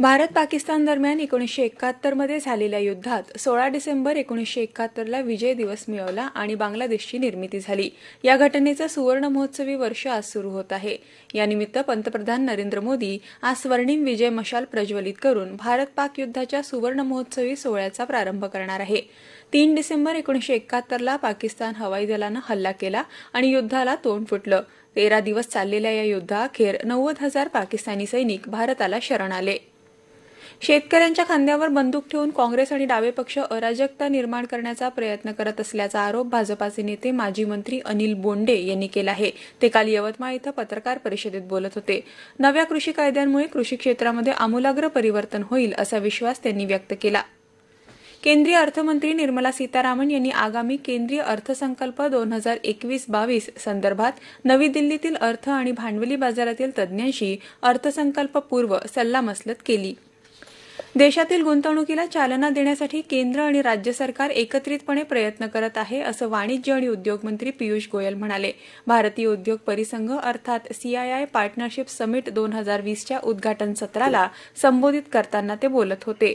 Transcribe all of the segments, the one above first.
भारत पाकिस्तान दरम्यान एकोणीसशे एकाहत्तरमध्ये झालेल्या युद्धात सोळा डिसेंबर एकोणीसशे एकाहत्तरला विजय दिवस मिळवला आणि बांगलादेशची निर्मिती झाली. या घटनेचं सुवर्ण महोत्सवी वर्ष आज सुरू होत आहे. यानिमित्त पंतप्रधान नरेंद्र मोदी आज स्वर्णिम विजय मशाल प्रज्वलित करून भारत पाक युद्धाच्या सुवर्ण महोत्सवी सोहळ्याचा प्रारंभ करणार आहे. तीन डिसेंबर एकोणीसशे एकाहत्तरला पाकिस्तान हवाई दलानं हल्ला केला आणि युद्धाला तोंड फुटलं. तेरा दिवस चाललेल्या या युद्धाअखेर नव्वद हजार पाकिस्तानी सैनिक भारताला शरण आले. शेतकऱ्यांच्या खांद्यावर बंदूक ठेवून काँग्रेस आणि डावे पक्ष अराजकता निर्माण करण्याचा प्रयत्न करत असल्याचा आरोप भाजपाचे नेते माजी मंत्री अनिल बोंडे यांनी केला आहे. ते काल यवतमाळ इथं पत्रकार परिषदेत बोलत होते. नव्या कृषी कायद्यांमुळे कृषी क्षेत्रामध्ये आमूलाग्र परिवर्तन होईल असा विश्वास त्यांनी व्यक्त केला. केंद्रीय अर्थमंत्री निर्मला सीतारामन यांनी आगामी केंद्रीय अर्थसंकल्प दोन हजार एकवीस बावीस संदर्भात नवी दिल्लीतील अर्थ आणि भांडवली बाजारातील तज्ज्ञांशी अर्थसंकल्पपूर्व सल्लामसलत केली. देशातील गुंतवणुकीला चालना देण्यासाठी केंद्र आणि राज्य सरकार एकत्रितपणे प्रयत्न करत आहे असं वाणिज्य आणि उद्योग मंत्री पियुष गोयल म्हणाले. भारतीय उद्योग परिसंघ अर्थात सीआयआय पार्टनरशिप समिट दोन हजार वीसच्या उद्घाटन सत्राला संबोधित करताना ते बोलत होते.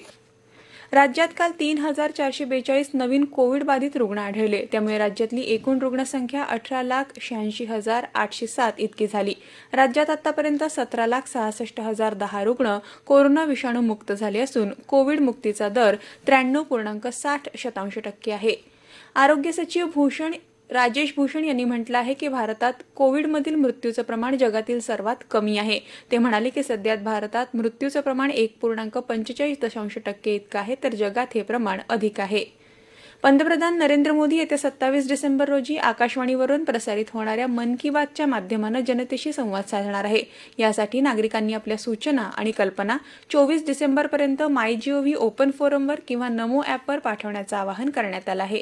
राज्यात काल तीन हजार चारशे बेचाळीस नवीन कोविड बाधित रुग्ण आढळले. त्यामुळे राज्यातली एकूण रुग्णसंख्या अठरा लाख शहाऐंशी हजार आठशे सात इतकी झाली. राज्यात आतापर्यंत सतरा लाख सहासष्ट हजार दहा रुग्ण कोरोना विषाणू मुक्त झाले असून कोविड मुक्तीचा दर त्र्याण्णव पूर्णांक साठ शतांश टक्के आहे. आरोग्य सचिव भूषण राजेश भूषण यांनी म्हटलं आहे की भारतात कोविडमधील मृत्यूचं प्रमाण जगातील सर्वात कमी आहे. ते म्हणाले की सध्यात भारतात मृत्यूचं प्रमाण एक पूर्णांक पंचेचाळीस दशांश टक्के इतकं आहे तर जगात हे प्रमाण अधिक आहे. पंतप्रधान नरेंद्र मोदी येत्या सत्तावीस डिसेंबर रोजी आकाशवाणीवरून प्रसारित होणाऱ्या मन की बातच्या माध्यमानं जनतेशी संवाद साधणार आहे. यासाठी नागरिकांनी आपल्या सूचना आणि कल्पना चोवीस डिसेंबरपर्यंत माय जीओव्ही ओपन फोरमवर किंवा नमो ॲपवर पाठवण्याचं आवाहन करण्यात आलं आहे.